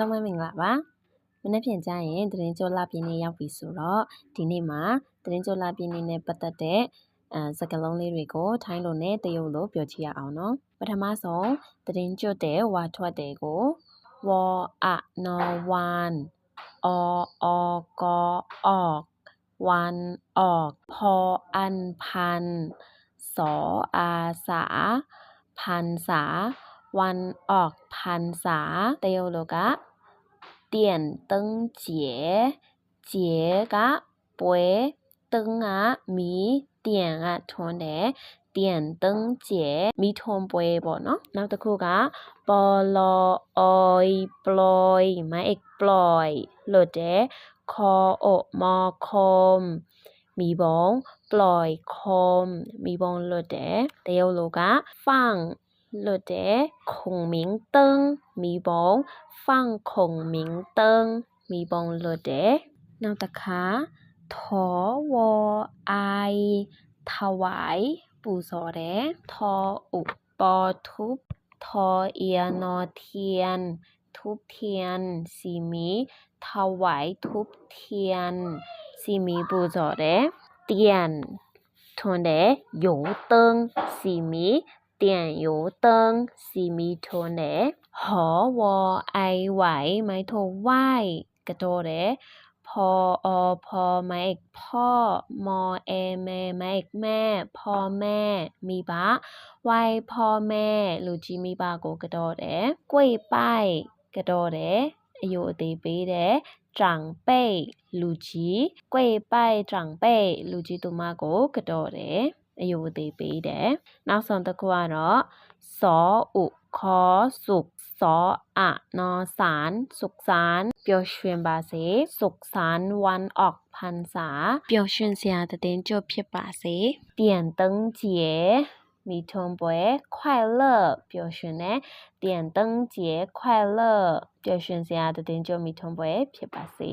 ลังมาเหมือนกับว่าไม่ไดเปลี่ยนใจเองตื่นโจลาปีนี้ยาวปีสุดละทีนี้มาตื่นโจลาปีนี้เนี่ยปัตเตะสกัลลงเรื่องก็ทายลงเนี่ยเตยุลุเปลี่ยนใจเอาเนาะปัทมาสองตื่นโจเตวัทวัตเตก็วออะนวันออกออกวันออกพออันพันสออาสาพันสาวันออกพันษาเตียวโลกะเตียนตึงเจี๋ยเจี๋ยกะป่วยตึงอ่ะมีเตียนอ่ะทวนเดเตียนตึงเจี๋ยมีทวนป่วยบ่เนาะนับตะคู่กะปอลอออยปลอยมาเอกปลอยโลดเดคอโอมอคม มีบองปล่อยคม มีบองโลดเดเตียวโลกะฟังเลเดคงมิงเติงมีบอง ฟังคงมิงเติงมีบองเลเดนาตะขาทอวอไอถวาย ปูโซเดทออุปปอทุบทอเอีย นอเทียน ทุบเทียนสีมีถวายทุบเทียนสีมีปูโซอดเตียนทวนเดหยูเติงสีมี点油灯，西米托呢？和我爱外买托外个多嘞，婆哦婆买婆，莫诶妹买妹，婆妹咪吧，外婆妹，路基咪吧个个多嘞，跪拜个多嘞，有得背嘞。长辈，路基跪拜长辈，路基都嘛个个多嘞。အယုသေးပေးတယ်။နောက်ဆုံးတစ်ခုကတော့စောဥခောစုစောအနောစานสุขสานပျော်ရွှင်ပါစေสุขสานวันออกพรรษาပျော်ရွှင်စရာတဲ့ကြွဖြစ်ပါစေ点灯节မိထုံပွဲ快乐ပျော်ရွှင်တဲ့点灯节快乐ပျော်ရွှင်စရာတဲ့ကြွမိထုံပွဲဖြစ်ပါစေ